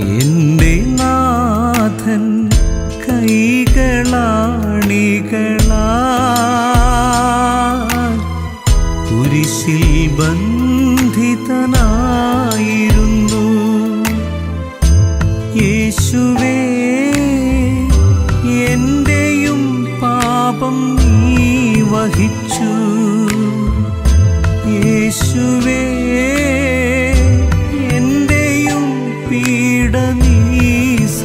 എന്റെ നാഥൻ കൈകളാണികളാ. കുരിശിൽ ബന്ധിതനായിരുന്നു. യേശുവേ എന്റെയും പാപം നീ വഹിച്ചു. യേശുവേ എന്റെയും പീഡ നീ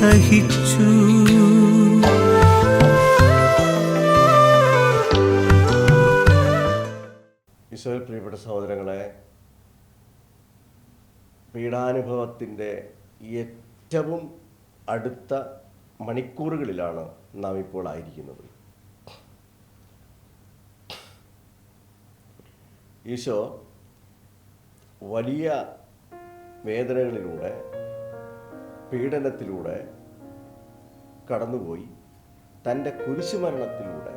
സഹിച്ചു ഈശോയിൽ പ്രിയപ്പെട്ട സഹോദരങ്ങളെ പീഡാനുഭവത്തിന്റെ ഏറ്റവും അടുത്ത മണിക്കൂറുകളിലാണ് നാം ഇപ്പോൾ ആയിരിക്കുന്നത്. ഈശോ വലിയ വേദനകളിലൂടെ പീഡനത്തിലൂടെ കടന്നുപോയി. തന്റെ കുരിശുമരണത്തിലൂടെ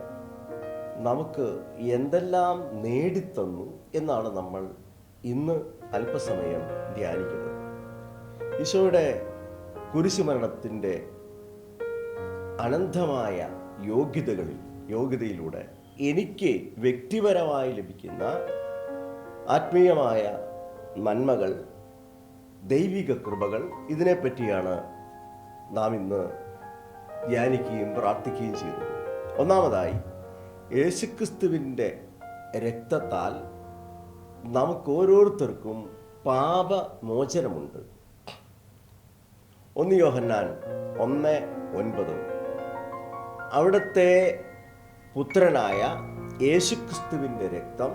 നമുക്ക് എന്തെല്ലാം നേടിത്തന്നു എന്നാണ് നമ്മൾ ഇന്ന് അല്പസമയം ധ്യാനിക്കുന്നത്. ഈശോയുടെ കുരിശുമരണത്തിന്റെ അനന്തമായ യോഗ്യതകളിൽ യോഗ്യതയിലൂടെ എനിക്ക് വ്യക്തിപരമായി ലഭിക്കുന്ന ആത്മീയമായ നന്മകൾ ദൈവിക കൃപകൾ ഇതിനെപ്പറ്റിയാണ് നാം ഇന്ന് ധ്യാനിക്കുകയും പ്രാർത്ഥിക്കുകയും ചെയ്തു. ഒന്നാമതായി യേശുക്രിസ്തുവിന്റെ രക്തത്താൽ നമുക്ക് ഓരോരുത്തർക്കും പാപമോചനമുണ്ട്. ഒന്ന് യോഹന്നാൻ ഒന്ന് ഒൻപത്. അവിടുത്തെ പുത്രനായ യേശുക്രിസ്തുവിന്റെ രക്തം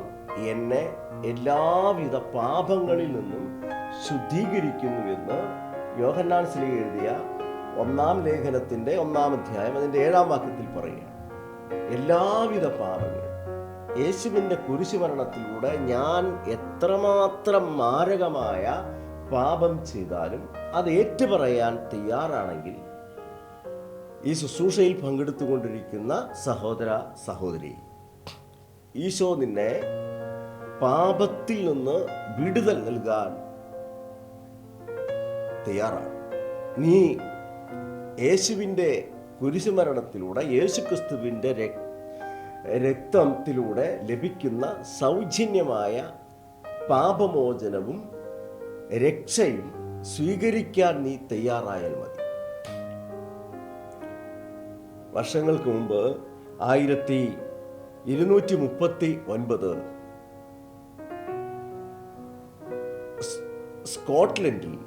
എന്നെ എല്ലാവിധ പാപങ്ങളിൽ നിന്നും ശുദ്ധീകരിക്കുന്നുവെന്ന് യോഹന്നാൻ ശ്രീ എഴുതിയ ഒന്നാം ലേഖനത്തിന്റെ ഒന്നാം അധ്യായം അതിന്റെ ഏഴാം വാക്യത്തിൽ പറയുകയാണ്. എല്ലാവിധ പാപങ്ങളും യേശുവിന്റെ കുരിശുമരണത്തിലൂടെ ഞാൻ എത്രമാത്രം മാരകമായ പാപം ചെയ്താലും അത് ഏറ്റുപറയാൻ തയ്യാറാണെങ്കിൽ ഈ ശുശ്രൂഷയിൽ പങ്കെടുത്തുകൊണ്ടിരിക്കുന്ന സഹോദര സഹോദരി ഈശോ നിന്നെ പാപത്തിൽ നിന്ന് വിടുതൽ നൽകാൻ തയ്യാറാണ്. നീ യേശുവിന്റെ കുരിശുമരണത്തിലൂടെ യേശുക്രിസ്തുവിന്റെ രക് രക്തത്തിലൂടെ ലഭിക്കുന്ന സൗജന്യമായ പാപമോചനവും രക്ഷയും സ്വീകരിക്കാൻ നീ തയ്യാറായാൽ മതി. വർഷങ്ങൾക്ക് മുമ്പ് ആയിരത്തി ഇരുന്നൂറ്റി മുപ്പത്തി ഒൻപത് സ്കോട്ട്ലൻഡിൽ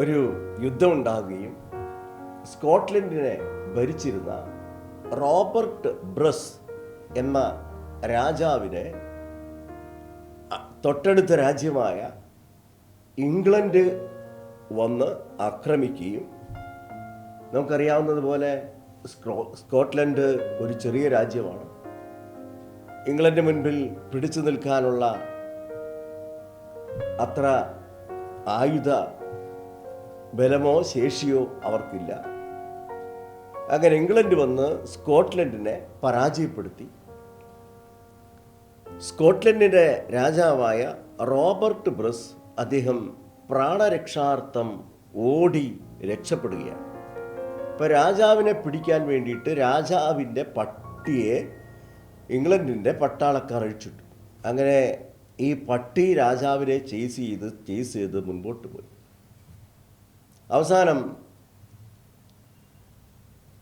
ഒരു യുദ്ധമുണ്ടാകുകയും സ്കോട്ട്ലൻഡിനെ ഭരിച്ചിരുന്ന റോബർട്ട് ബ്രസ് എന്ന രാജാവിനെ തൊട്ടടുത്ത രാജ്യമായ ഇംഗ്ലണ്ട് വന്ന് ആക്രമിക്കുകയും നമുക്കറിയാവുന്നതുപോലെ സ്കോ സ്കോട്ട്ലൻഡ് ഒരു ചെറിയ രാജ്യമാണ്. ഇംഗ്ലണ്ട് മുൻപിൽ പിടിച്ചു നിൽക്കാനുള്ള അത്ര ആയുധ ബലമോ ശേഷിയോ അവർക്കില്ല. അങ്ങനെ ഇംഗ്ലണ്ട് വന്ന് സ്കോട്ട്ലൻഡിനെ പരാജയപ്പെടുത്തി. സ്കോട്ട്ലൻഡിന്റെ രാജാവായ റോബർട്ട് ബ്രസ് അദ്ദേഹം പ്രാണരക്ഷാർത്ഥം ഓടി രക്ഷപ്പെടുകയാണ്. ഇപ്പോൾ രാജാവിനെ പിടിക്കാൻ വേണ്ടിയിട്ട് രാജാവിന്റെ പട്ടിയെ ഇംഗ്ലണ്ടിന്റെ പട്ടാളക്കാർ അഴിച്ചിട്ടു. അങ്ങനെ ഈ പട്ടി രാജാവിനെ ചേസ് ചെയ്ത് ചേസ് ചെയ്ത് മുൻപോട്ട് പോയി. അവസാനം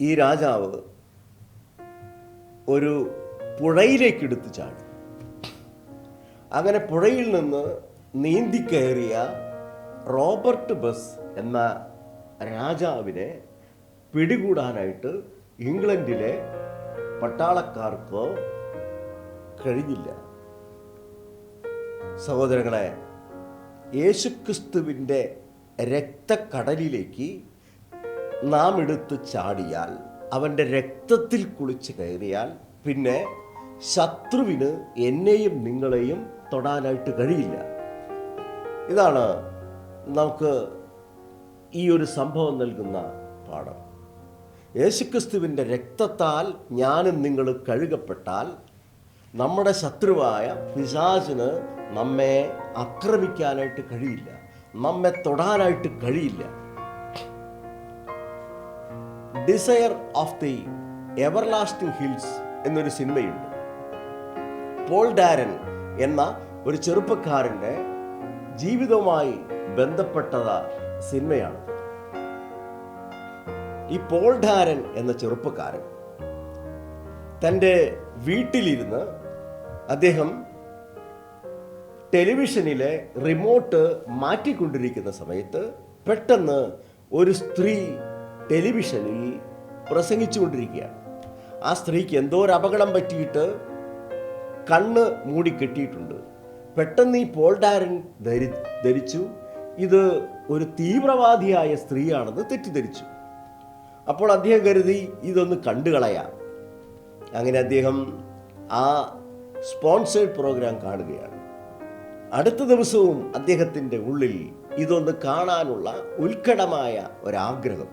ഈ രാജാവ് ഒരു പുഴയിലേക്ക് എടുത്തു ചാടി. അങ്ങനെ പുഴയിൽ നിന്ന് നീന്തി കയറിയ റോബർട്ട് ബസ് എന്ന രാജാവിനെ പിടികൂടാനായിട്ട് ഇംഗ്ലണ്ടിലെ പട്ടാളക്കാർക്ക് കഴിഞ്ഞില്ല. സഹോദരങ്ങളെ യേശുക്രിസ്തുവിന്റെ രക്തക്കടലിലേക്ക് നാം എടുത്ത് ചാടിയാൽ അവന്റെ രക്തത്തിൽ കുളിച്ച് കയറിയാൽ പിന്നെ ശത്രുവിന് എന്നെയും നിങ്ങളെയും തൊടാനായിട്ട് കഴിയില്ല. ഇതാണ് നമുക്ക് ഈ ഒരു സംഭവം നൽകുന്ന പാഠം. യേശുക്രിസ്തുവിന്റെ രക്തത്താൽ ഞാനും നിങ്ങൾ കഴുകപ്പെട്ടാൽ നമ്മുടെ ശത്രുവായ പിശാചിന് നമ്മെ ആക്രമിക്കാനായിട്ട് കഴിയില്ല. നമ്മെ തൊടാനായിട്ട് കഴിയില്ല. Desire of the everlasting hills എന്നൊരു സിനിമയുണ്ട്. പോൾ ഡാരൻ എന്ന ഒരു ചെറുപ്പക്കാരന്റെ ജീവിതവുമായി ബന്ധപ്പെട്ടത സിനിമയാണ്. ഈ പോൾ ഡാരൻ എന്ന ചെറുപ്പക്കാരൻ തന്റെ വീട്ടിലിരുന്ന് അദ്ദേഹം ടെലിവിഷനിലെ റിമോട്ട് മാറ്റിക്കൊണ്ടിരിക്കുന്ന സമയത്ത് പെട്ടെന്ന് ഒരു സ്ത്രീ ടെലിവിഷനിൽ പ്രസംഗിച്ചുകൊണ്ടിരിക്കുകയാണ്. ആ സ്ത്രീക്ക് എന്തോ ഒരു അപകടം പറ്റിയിട്ട് കണ്ണ് മൂടി കെട്ടിയിട്ടുണ്ട്. പെട്ടെന്ന് ഈ പോൾഡാരൻ ധരി ധരിച്ചു. ഇത് ഒരു തീവ്രവാദിയായ സ്ത്രീയാണെന്ന് തെറ്റിദ്ധരിച്ചു. അപ്പോൾ അദ്ദേഹം കരുതി ഇതൊന്ന് കണ്ടുകളയാം അങ്ങനെ അദ്ദേഹം ആ സ്പോൺസേഡ് പ്രോഗ്രാം കാണുകയാണ്. അടുത്ത ദിവസവും അദ്ദേഹത്തിന്റെ ഉള്ളിൽ ഇതൊന്ന് കാണാനുള്ള ഉത്കടമായ ഒരാഗ്രഹം.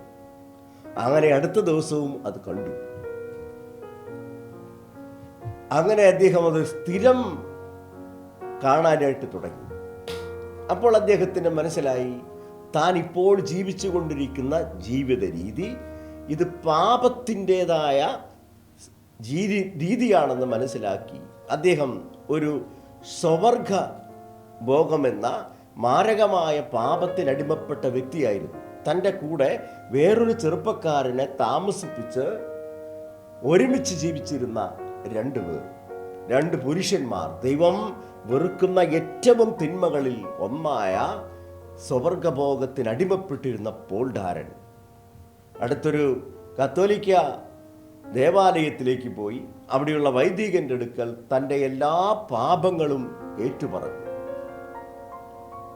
അങ്ങനെ അടുത്ത ദിവസവും അത് കണ്ടു. അങ്ങനെ അദ്ദേഹം അത് സ്ഥിരം കാണാനായിട്ട് തുടങ്ങി. അപ്പോൾ അദ്ദേഹത്തിന് മനസ്സിലായി താൻ ഇപ്പോൾ ജീവിച്ചു കൊണ്ടിരിക്കുന്ന ജീവിത രീതി ഇത് പാപത്തിന്റെതായ രീതി രീതിയാണെന്ന് മനസ്സിലാക്കി അദ്ദേഹം ഒരു സ്വവർഗ ഭോഗമെന്ന മാരകമായ പാപത്തിനടിമപ്പെട്ട വ്യക്തിയായിരുന്നു. തന്റെ കൂടെ വേറൊരു ചെറുപ്പക്കാരനെ താമസിപ്പിച്ച് ഒരുമിച്ച് ജീവിച്ചിരുന്ന രണ്ട് പേർ. രണ്ട് പുരുഷന്മാർ. ദൈവം വെറുക്കുന്ന ഏറ്റവും തിന്മകളിൽ ഒന്നായ സ്വവർഗഭോഗത്തിനടിമപ്പെട്ടിരുന്ന പോൾഡാരൻ അടുത്തൊരു കത്തോലിക്ക ദേവാലയത്തിലേക്ക് പോയി. അവിടെയുള്ള വൈദികന്റെ അടുക്കൽ തന്റെ എല്ലാ പാപങ്ങളും ഏറ്റുപറഞ്ഞു.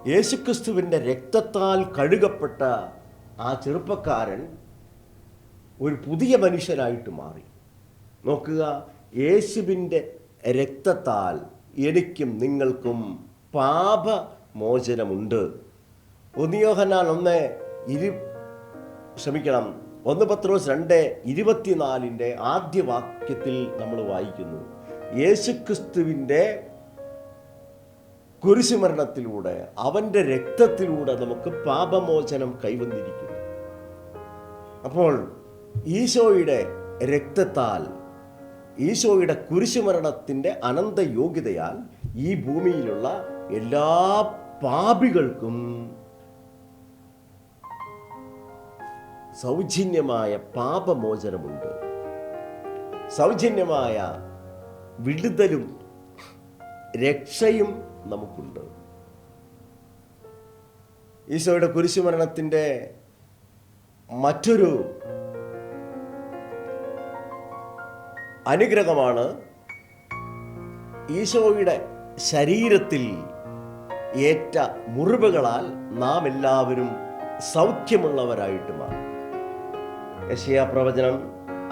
യേശുക്രിസ്തുവിന്റെ രക്തത്താൽ കഴുകപ്പെട്ട ആ ചെറുപ്പക്കാരൻ ഒരു പുതിയ മനുഷ്യനായിട്ട് മാറി. നോക്കുക യേശുവിന്റെ രക്തത്താൽ എനിക്കും നിങ്ങൾക്കും പാപമോചനമുണ്ട്. ഒന്നിയോഹനാൽ ഒന്ന് ഇരു ക്ഷമിക്കണം ഒന്ന് പത്രോസ് രണ്ട് ഇരുപത്തിനാലിന്റെ ആദ്യ വാക്യത്തിൽ നമ്മൾ വായിക്കുന്നു. യേശുക്രിസ്തുവിന്റെ കുരിശുമരണത്തിലൂടെ അവന്റെ രക്തത്തിലൂടെ നമുക്ക് പാപമോചനം കൈവന്നിരിക്കുന്നു. അപ്പോൾ ഈശോയുടെ രക്തത്താൽ ഈശോയുടെ കുരിശുമരണത്തിന്റെ അനന്ത യോഗ്യതയാൽ ഈ ഭൂമിയിലുള്ള എല്ലാ പാപികൾക്കും സൗജന്യമായ പാപമോചനമുണ്ട്. സൗജന്യമായ വിടുതലും രക്ഷയും നമുക്കുണ്ട്. ഈശോയുടെ കുരിശുമരണത്തിന്റെ മറ്റൊരു അനുഗ്രഹമാണ് ഈശോയുടെ ശരീരത്തിൽ ഏറ്റ മുറിവുകളാൽ നാം എല്ലാവരും സൗഖ്യമുള്ളവരായിട്ട് മാറും. യശയ പ്രവചനം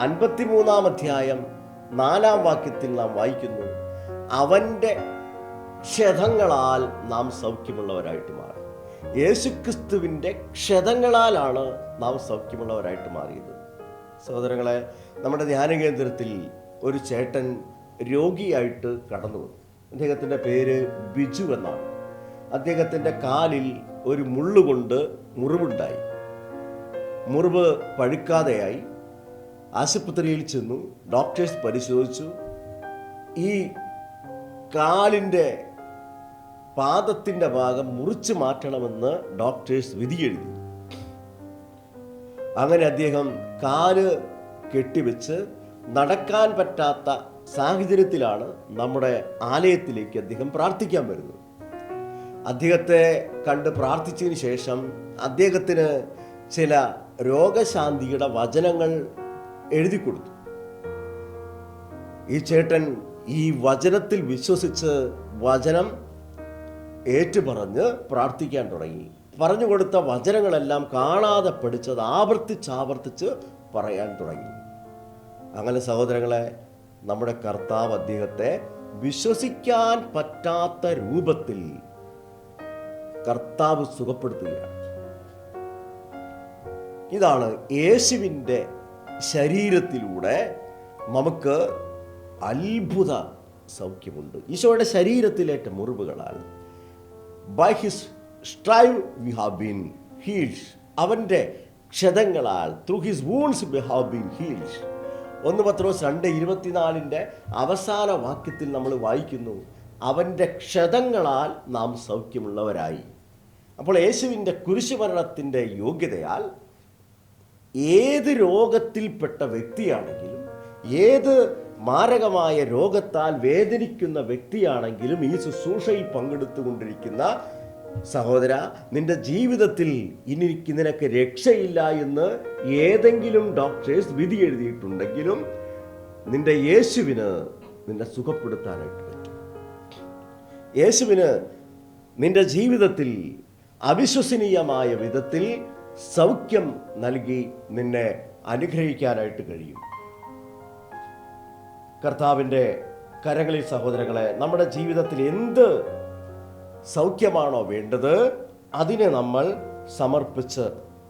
അൻപത്തിമൂന്നാം അധ്യായം നാലാം വാക്യത്തിൽ നാം വായിക്കുന്നു അവന്റെ ക്ഷതങ്ങളാൽ നാം സൗഖ്യമുള്ളവരായിട്ട് മാറി. യേശുക്രിസ്തുവിന്റെ ക്ഷതങ്ങളാലാണ് നാം സൗഖ്യമുള്ളവരായിട്ട് മാറിയത്. സഹോദരങ്ങളെ നമ്മുടെ ധ്യാന കേന്ദ്രത്തിൽ ഒരു ചേട്ടൻ രോഗിയായിട്ട് കടന്നു വന്നു. അദ്ദേഹത്തിന്റെ പേര് ബിജു എന്നാണ്. അദ്ദേഹത്തിന്റെ കാലിൽ ഒരു മുള്ളുകൊണ്ട് മുറിവുണ്ടായി. മുറിവ് പഴുക്കാതെയായി. ആശുപത്രിയിൽ ചെന്നു ഡോക്ടേഴ്സ് പരിശോധിച്ചു. ഈ കാലിന്റെ പാദത്തിന്റെ ഭാഗം മുറിച്ചു മാറ്റണമെന്ന് ഡോക്ടേഴ്സ് വിധിയെഴുതി. അങ്ങനെ അദ്ദേഹം കാൽ കെട്ടിവെച്ച് നടക്കാൻ പറ്റാത്ത സാഹചര്യത്തിലാണ് നമ്മുടെ ആലയത്തിലേക്ക് അദ്ദേഹം പ്രാർത്ഥിക്കാൻ വരുന്നത്. അദ്ദേഹത്തെ കണ്ട് പ്രാർത്ഥിച്ചതിന് ശേഷം അദ്ദേഹത്തിന് ചില രോഗശാന്തിയുടെ വചനങ്ങൾ എഴുതി കൊടുത്തു. ഈ ചേട്ടൻ ഈ വചനത്തിൽ വിശ്വസിച്ച് വചനം ഏറ്റുപറഞ്ഞ് പ്രാർത്ഥിക്കാൻ തുടങ്ങി. പറഞ്ഞു കൊടുത്ത വചനങ്ങളെല്ലാം കാണാതെ പഠിച്ചത് ആവർത്തിച്ചാവർത്തിച്ച് ആവർത്തിച്ച് പറയാൻ തുടങ്ങി. അങ്ങനെ സഹോദരങ്ങളെ നമ്മുടെ കർത്താവ് അദ്ദേഹത്തെ വിശ്വസിക്കാൻ പറ്റാത്ത രൂപത്തിൽ കർത്താവ് സുഖപ്പെടുത്തുകയാണ്. ഇതാണ് യേശുവിന്റെ ശരീരത്തിലൂടെ നമുക്ക് അത്ഭുത സൗഖ്യമുണ്ട്. ഈശോയുടെ ശരീരത്തിലേറ്റ മുറിവുകളാൽ by his strive we have been healed അവന്റെ ക്ഷതങ്ങളാൽ through his wounds we have been healed ഒന്ന് പത്രോസ് രണ്ട് ഇരുപത്തിനാലിന്റെ അവസാന വാക്യത്തിൽ നമ്മൾ വായിക്കുന്നു അവന്റെ ക്ഷതങ്ങളാൽ നാം സൗഖ്യമുള്ളവരായി. അപ്പോൾ യേശുവിന്റെ കുരിശുമരണത്തിന്റെ യോഗ്യതയാൽ ഏത് രോഗത്തിൽപ്പെട്ട വ്യക്തിയാണെങ്കിലും ഏത് മാരകമായ രോഗത്താൽ വേദനിക്കുന്ന വ്യക്തിയാണെങ്കിലും ഈ ശുശ്രൂഷയിൽ പങ്കെടുത്തുകൊണ്ടിരിക്കുന്ന സഹോദര നിന്റെ ജീവിതത്തിൽ ഇനി നിനക്ക് രക്ഷയില്ല എന്ന് ഏതെങ്കിലും ഡോക്ടേഴ്സ് വിധി എഴുതിയിട്ടുണ്ടെങ്കിലും നിന്റെ യേശുവിന് നിന്നെ സുഖപ്പെടുത്താനായിട്ട് പറ്റും. യേശുവിന് നിന്റെ ജീവിതത്തിൽ അവിശ്വസനീയമായ വിധത്തിൽ സൗഖ്യം നൽകി നിന്നെ അനുഗ്രഹിക്കാനായിട്ട് കഴിയും. കർത്താവിന്റെ കരകളിൽ സഹോദരങ്ങളെ നമ്മുടെ ജീവിതത്തിൽ എന്ത് സൗഖ്യമാണോ വേണ്ടത് അതിനെ നമ്മൾ സമർപ്പിച്ച്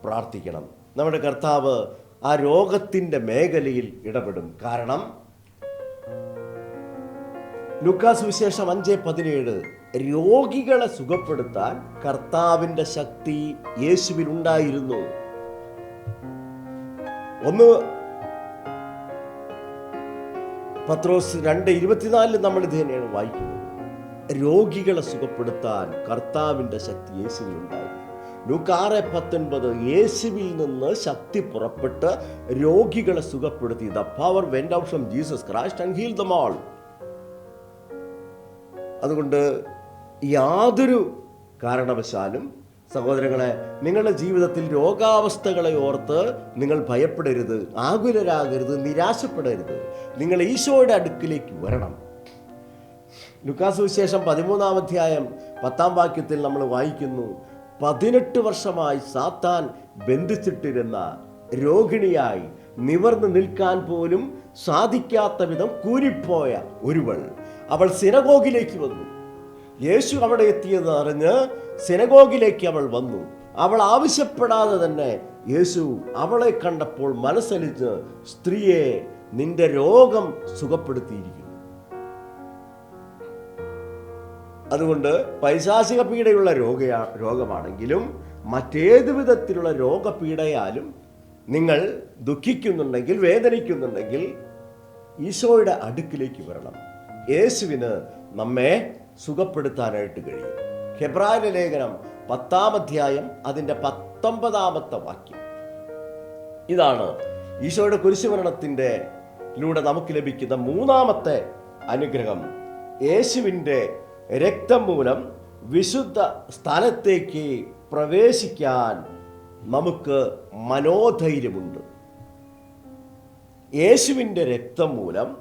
പ്രാർത്ഥിക്കണം. നമ്മുടെ കർത്താവ് ആ രോഗത്തിന്റെ മേഖലയിൽ ഇടപെടും. കാരണം ലുക്കാസ് വിശേഷം അഞ്ച് പതിനേഴ് രോഗികളെ സുഖപ്പെടുത്താൻ കർത്താവിന്റെ ശക്തി യേശുവിൽ ഉണ്ടായിരുന്നു. ഒന്ന് പത്രോസ് രണ്ട് ഇരുപത്തിനാലിൽ നമ്മൾ ഇത് തന്നെയാണ് വായിക്കുന്നത്. രോഗികളെ സുഖപ്പെടുത്താൻ കർത്താവിന്റെ ശക്തി ലൂക്ക് ആറ് പത്തൊൻപത് യേശുവിൽ നിന്ന് ശക്തി പുറപ്പെട്ട് രോഗികളെ സുഖപ്പെടുത്തി. The power went out from Jesus Christ and heal the all അതുകൊണ്ട് യാതൊരു കാരണവശാലും സഹോദരങ്ങളെ നിങ്ങളുടെ ജീവിതത്തിൽ രോഗാവസ്ഥകളെ ഓർത്ത് നിങ്ങൾ ഭയപ്പെടരുത് ആകുലരാകരുത് നിരാശപ്പെടരുത്. നിങ്ങൾ ഈശോയുടെ അടുക്കിലേക്ക് വരണം. ലുക്കാസ് വിശേഷം പതിമൂന്നാം അധ്യായം പത്താം വാക്യത്തിൽ നമ്മൾ വായിക്കുന്നു പതിനെട്ട് വർഷമായി സാത്താൻ ബന്ധിച്ചിട്ടിരുന്ന രോഹിണിയായി നിവർന്നു നിൽക്കാൻ പോലും സാധിക്കാത്ത വിധം കൂരിപ്പോയ ഒരുവൾ. അവൾ സിനഗോഗിലേക്ക് വന്നു. യേശു അവിടെ എത്തിയെന്ന് അറിഞ്ഞ് സിനഗോഗിലേക്ക് അവൾ വന്നു. അവൾ ആവശ്യപ്പെടാതെ തന്നെ യേശു അവളെ കണ്ടപ്പോൾ മനസ്സലിച്ച് സ്ത്രീയെ നിന്റെ രോഗം സുഖപ്പെടുത്തിയിരിക്കുന്നു. അതുകൊണ്ട് പൈശാസിക പീഡയുള്ള രോഗയാ രോഗമാണെങ്കിലും മറ്റേത് വിധത്തിലുള്ള രോഗപീഡയാലും നിങ്ങൾ ദുഃഖിക്കുന്നുണ്ടെങ്കിൽ വേദനിക്കുന്നുണ്ടെങ്കിൽ ഈശോയുടെ അടുക്കിലേക്ക് വരണം. യേശുവിന് നമ്മെ സുഖപ്പെടുത്താനായിട്ട് കഴിയും. ഹെബ്രായ ലേഖനം പത്താം അധ്യായം അതിന്റെ പത്തൊമ്പതാമത്തെ വാക്യം. ഇതാണ് ഈശോയുടെ കുരിശുമരണത്തിന്റെ ലൂടെ നമുക്ക് ലഭിക്കുന്ന മൂന്നാമത്തെ അനുഗ്രഹം. യേശുവിന്റെ രക്തം മൂലം വിശുദ്ധ സ്ഥലത്തേക്ക് പ്രവേശിക്കാൻ നമുക്ക് മനോധൈര്യമുണ്ട്. യേശുവിന്റെ രക്തം മൂലം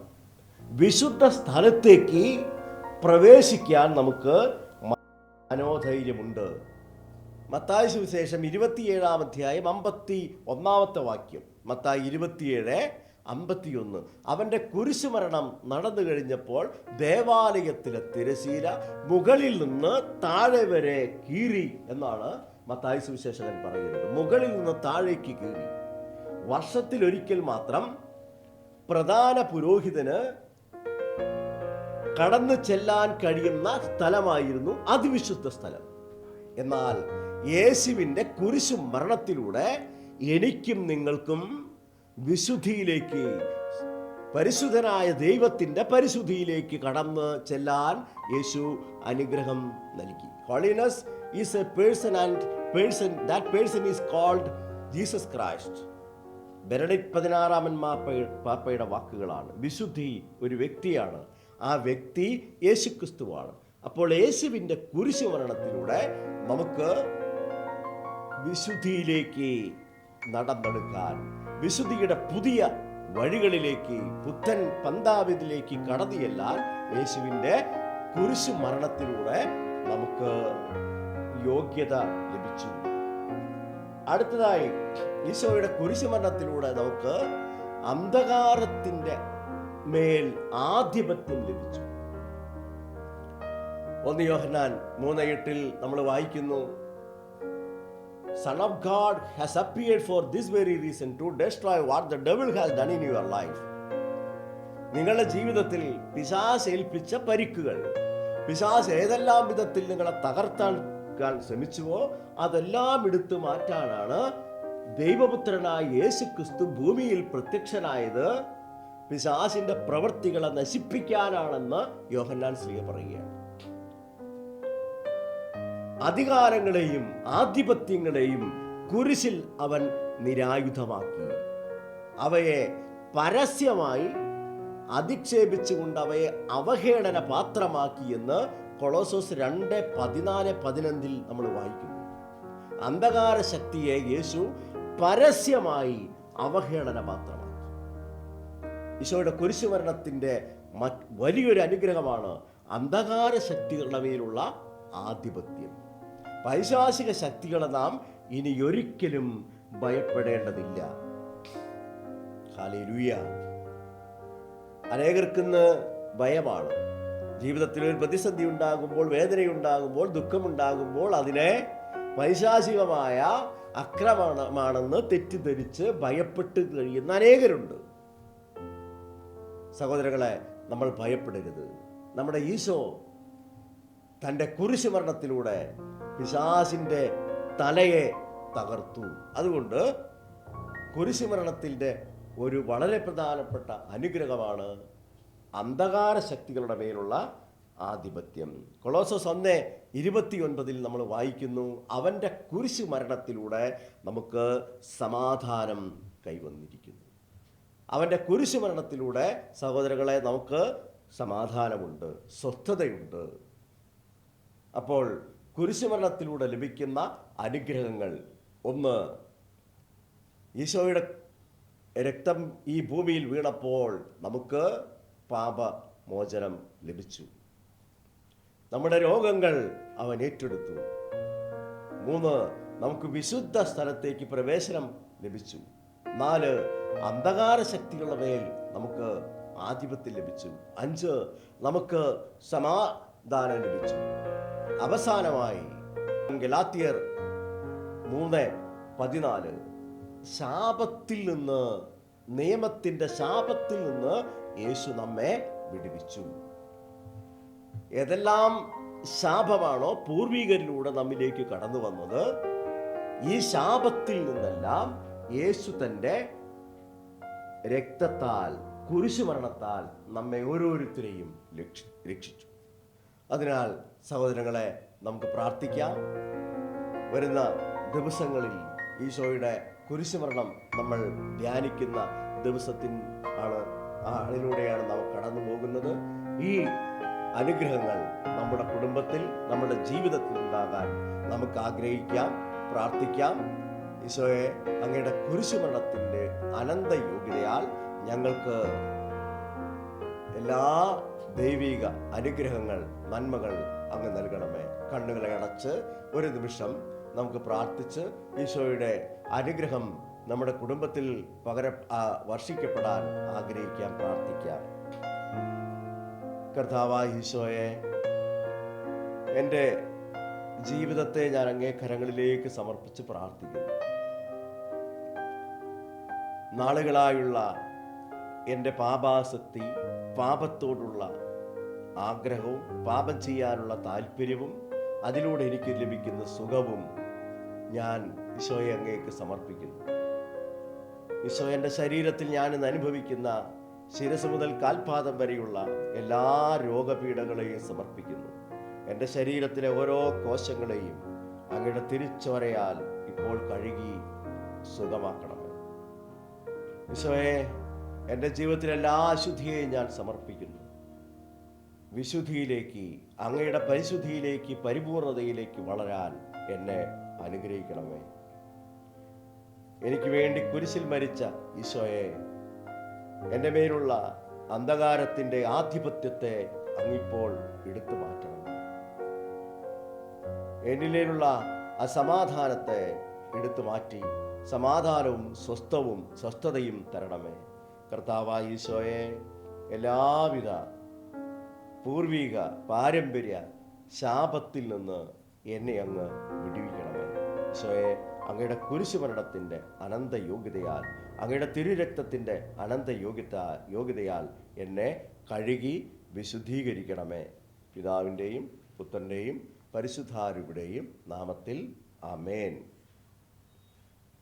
വിശുദ്ധ സ്ഥലത്തേക്ക് പ്രവേശിക്കാൻ നമുക്ക് മനോധൈര്യമുണ്ട്. മത്തായ സുവിശേഷം ഇരുപത്തിയേഴാം അധ്യായം അമ്പത്തി ഒന്നാമത്തെ വാക്യം. മത്തായി ഇരുപത്തിയേഴ് അമ്പത്തിയൊന്ന്. അവന്റെ കുരിശുമരണം നടന്നു കഴിഞ്ഞപ്പോൾ ദേവാലയത്തിലെ തിരശീല മുകളിൽ നിന്ന് താഴെ വരെ കീറി എന്നാണ് മത്തായി സുവിശേഷകൻ പറയുന്നത്. മുകളിൽ നിന്ന് താഴേക്ക് കീറി. വർഷത്തിലൊരിക്കൽ മാത്രം പ്രധാന പുരോഹിതന് കടന്നു ചെല്ലാൻ കഴിയുന്ന സ്ഥലമായിരുന്നു അതിവിശുദ്ധ സ്ഥലം. എന്നാൽ യേശുവിന്റെ കുരിശു മരണത്തിലൂടെ എനിക്കും നിങ്ങൾക്കും വിശുദ്ധിയിലേക്ക് പരിശുദ്ധനായ ദൈവത്തിന്റെ പരിശുദ്ധിയിലേക്ക് കടന്ന് ചെല്ലാൻ യേശു അനുഗ്രഹം നൽകി. Holiness is a person and person that person is called Jesus Christ Benedict പതിനാറാമൻ മാപ്പ പാപ്പയുടെ വാക്കുകളാണ്. വിശുദ്ധി ഒരു വ്യക്തിയാണ്. ആ വ്യക്തി യേശുക്രിസ്തുവാണ്. അപ്പോൾ യേശുവിന്റെ കുരിശ് മരണത്തിലൂടെ നമുക്ക് വിശുദ്ധിയിലേക്ക് നടന്നെടുക്കാൻ വിശുദ്ധിയുടെ പുതിയ വഴികളിലേക്ക് പുത്തൻ പന്താവിതിലേക്ക് കടന്നിയെല്ലാൻ യേശുവിന്റെ കുരിശു മരണത്തിലൂടെ നമുക്ക് യോഗ്യത ലഭിച്ചു. അടുത്തതായി ഈശോയുടെ കുരിശു മരണത്തിലൂടെ നമുക്ക് അന്ധകാരത്തിന്റെ മേൽ ആധിപത്യം ലഭിച്ചു. ഒന്ന് യോഹനാൻ മൂന്ന് എട്ടിൽ നമ്മൾ വായിക്കുന്നു son of God has appeared for this very reason to destroy what the devil has done in your life നിങ്ങളുടെ ജീവിതത്തിൽ പിശാസ് ഏൽപ്പിച്ച പരിക്കുകൾ പിശാസ് ഏതെല്ലാം വിധത്തിൽ നിങ്ങളെ തകർത്താൻ ശ്രമിച്ചുവോ അതെല്ലാം എടുത്തു മാറ്റാനാണ് ദൈവപുത്രനായ യേശു ക്രിസ്തു ഭൂമിയിൽ പ്രത്യക്ഷനായത് പിശാസിന്റെ പ്രവൃത്തികളെ നശിപ്പിക്കാനാണെന്ന് യോഹന്നാൻ ശ്രീ പറയുകയാണ്. അധികാരങ്ങളെയും ആധിപത്യങ്ങളെയും കുരിശിൽ അവൻ നിരായുധമാക്കി. അവയെ പരസ്യമായി അധിക്ഷേപിച്ചുകൊണ്ട് അവയെ അവഹേളന പാത്രമാക്കി എന്ന് കൊളോസോസ് രണ്ട് പതിനാല് പതിനഞ്ചിൽ നമ്മൾ വായിക്കുന്നു. അന്ധകാര ശക്തിയെ യേശു പരസ്യമായി അവഹേളന പാത്രമാക്കി ഈശോയുടെ കുരിശുമരണത്തിന്റെ വലിയൊരു അനുഗ്രഹമാണ് അന്ധകാര ശക്തികളുടെ മേലുള്ള ആധിപത്യം. പൈശാചിക ശക്തികളെ നാം ഇനി ഒരിക്കലും ഭയപ്പെടേണ്ടതില്ല. അനേകർക്കിന്ന് ഭയമാണ്. ജീവിതത്തിൽ ഒരു പ്രതിസന്ധി ഉണ്ടാകുമ്പോൾ വേദനയുണ്ടാകുമ്പോൾ ദുഃഖമുണ്ടാകുമ്പോൾ അതിനെ പൈശാചികമായ അക്രമമാണെന്ന് തെറ്റിദ്ധരിച്ച് ഭയപ്പെട്ട് കഴിയുന്ന അനേകരുണ്ട്. സഹോദരങ്ങളെ നമ്മൾ ഭയപ്പെടരുത്. നമ്മുടെ ഈശോ തന്റെ കുരിശുമരണത്തിലൂടെ പിശാസിന്റെ തലയെ തകർത്തു. അതുകൊണ്ട് കുരിശുമരണത്തിന്റെ ഒരു വളരെ പ്രധാനപ്പെട്ട അനുഗ്രഹമാണ് അന്ധകാര ശക്തികളുടെ മേലുള്ള ആധിപത്യം. കൊളോസസ് ഒന്ന് ഇരുപത്തിയൊൻപതിൽ നമ്മൾ വായിക്കുന്നു അവന്റെ കുരിശു മരണത്തിലൂടെ നമുക്ക് സമാധാനം കൈവന്നിരിക്കുന്നു. അവന്റെ കുരിശുമരണത്തിലൂടെ സഹോദരങ്ങളെ നമുക്ക് സമാധാനമുണ്ട് സ്വസ്ഥതയുണ്ട്. അപ്പോൾ കുരിശുമരണത്തിലൂടെ ലഭിക്കുന്ന അനുഗ്രഹങ്ങൾ ഒന്ന് ഈശോയുടെ രക്തം ഈ ഭൂമിയിൽ വീണപ്പോൾ നമുക്ക് പാപമോചനം ലഭിച്ചു. നമ്മുടെ രോഗങ്ങൾ അവൻ ഏറ്റെടുത്തു. മൂന്ന് നമുക്ക് വിശുദ്ധ സ്ഥലത്തേക്ക് പ്രവേശനം ലഭിച്ചു. നാല് അന്ധകാര ശക്തികളുടെ മേൽ നമുക്ക് ആധിപത്യം ലഭിച്ചു. അഞ്ച് നമുക്ക് സമാധാനം ലഭിച്ചു. അവസാനമായി ഗലാത്തിയർ മൂന്ന് പതിനാല് ശാപത്തിൽ നിന്ന് നിയമത്തിന്റെ ശാപത്തിൽ നിന്ന് യേശു നമ്മെ വിടുവിച്ചു. ഏതെല്ലാം ശാപമാണോ പൂർവികരിലൂടെ നമ്മിലേക്ക് കടന്നു വന്നത് ഈ ശാപത്തിൽ നിന്നെല്ലാം യേശു തന്റെ രക്തത്താൽ കുരിശുമരണത്താൽ നമ്മെ ഓരോരുത്തരെയും രക്ഷിച്ചു. അതിനാൽ സഹോദരങ്ങളെ നമുക്ക് പ്രാർത്ഥിക്കാം. വരുന്ന ദിവസങ്ങളിൽ ഈശോയുടെ കുരിശുമരണം നമ്മൾ ധ്യാനിക്കുന്ന ദിവസത്തിൻ ആണ് അതിലൂടെയാണ് നാം കടന്നു പോകുന്നത്. ഈ അനുഗ്രഹങ്ങൾ നമ്മുടെ കുടുംബത്തിൽ നമ്മുടെ ജീവിതത്തിൽ ഉണ്ടാകാൻ നമുക്ക് ആഗ്രഹിക്കാം പ്രാർത്ഥിക്കാം. ഈശോയെ അങ്ങയുടെ കുരിശുമരണത്തിന്റെ അനന്ത യോഗ്യതയാൽ ഞങ്ങൾക്ക് എല്ലാ ദൈവിക അനുഗ്രഹങ്ങൾ നന്മകൾ അങ്ങ് നൽകണമേ. കണ്ണുകളെ അടച്ച് ഒരു നിമിഷം നമുക്ക് പ്രാർത്ഥിച്ച് ഈശോയുടെ അനുഗ്രഹം നമ്മുടെ കുടുംബത്തിൽ പകര വർഷിക്കപ്പെടാൻ ആഗ്രഹിക്കാൻ പ്രാർത്ഥിക്കാം. കർത്താവായ ഈശോയെ എന്റെ ജീവിതത്തെ ഞാൻ അങ്ങേ കരങ്ങളിലേക്ക് സമർപ്പിച്ച് പ്രാർത്ഥിക്കുന്നു. നാളുകളായുള്ള എന്റെ പാപാസക്തി പാപത്തോടുള്ള ആഗ്രഹവും പാപം ചെയ്യാനുള്ള താല്പര്യവും അതിലൂടെ എനിക്ക് ലഭിക്കുന്ന സുഖവും ഞാൻ ഈശോയെ അങ്ങേക്ക് സമർപ്പിക്കുന്നു. ഈശോ എന്റെ ശരീരത്തിൽ ഞാൻ ഇന്ന് അനുഭവിക്കുന്ന ശിരസ് മുതൽ കാൽപാദം വരെയുള്ള എല്ലാ രോഗപീഠകളെയും സമർപ്പിക്കുന്നു. എന്റെ ശരീരത്തിലെ ഓരോ കോശങ്ങളെയും അങ്ങയുടെ തിരിച്ചോരയാൽ ഇപ്പോൾ കഴുകി സുഖമാക്കണമേ ഈശോയെ എന്റെ ജീവിതത്തിലെ എല്ലാ അശുദ്ധിയെയും ഞാൻ സമർപ്പിക്കുന്നു. വിശുദ്ധിയിലേക്ക് അങ്ങയുടെ പരിശുദ്ധിയിലേക്ക് പരിപൂർണതയിലേക്ക് വളരാൻ എന്നെ അനുഗ്രഹിക്കണമേ. എനിക്ക് വേണ്ടി കുരിശിൽ മരിച്ച ഈശോയെ എന്റെ മേലുള്ള അന്ധകാരത്തിന്റെ ആധിപത്യത്തെ അങ്ങിപ്പോൾ എടുത്തു മാറ്റണം. എന്നിലേലുള്ള അസമാധാനത്തെ എടുത്തു മാറ്റി സമാധാനവും സ്വസ്ഥവും സ്വസ്ഥതയും തരണമേ. കർത്താവായ ഈശോയെ എല്ലാവിധ പൂർവിക പാരമ്പര്യ ശാപത്തിൽ നിന്ന് എന്നെ അങ്ങ് വിടുവിക്കണമേ. ഈശോയെ അങ്ങയുടെ കുരിശുമരണത്തിന്റെ അനന്ത യോഗ്യതയാൽ അങ്ങയുടെ തിരുരക്തത്തിന്റെ അനന്ത യോഗ്യത യോഗ്യതയാൽ എന്നെ കഴുകി വിശുദ്ധീകരിക്കണമേ. പിതാവിന്റെയും പുത്രന്റെയും പരിശുദ്ധാരുടെയും നാമത്തിൽ അമേൻ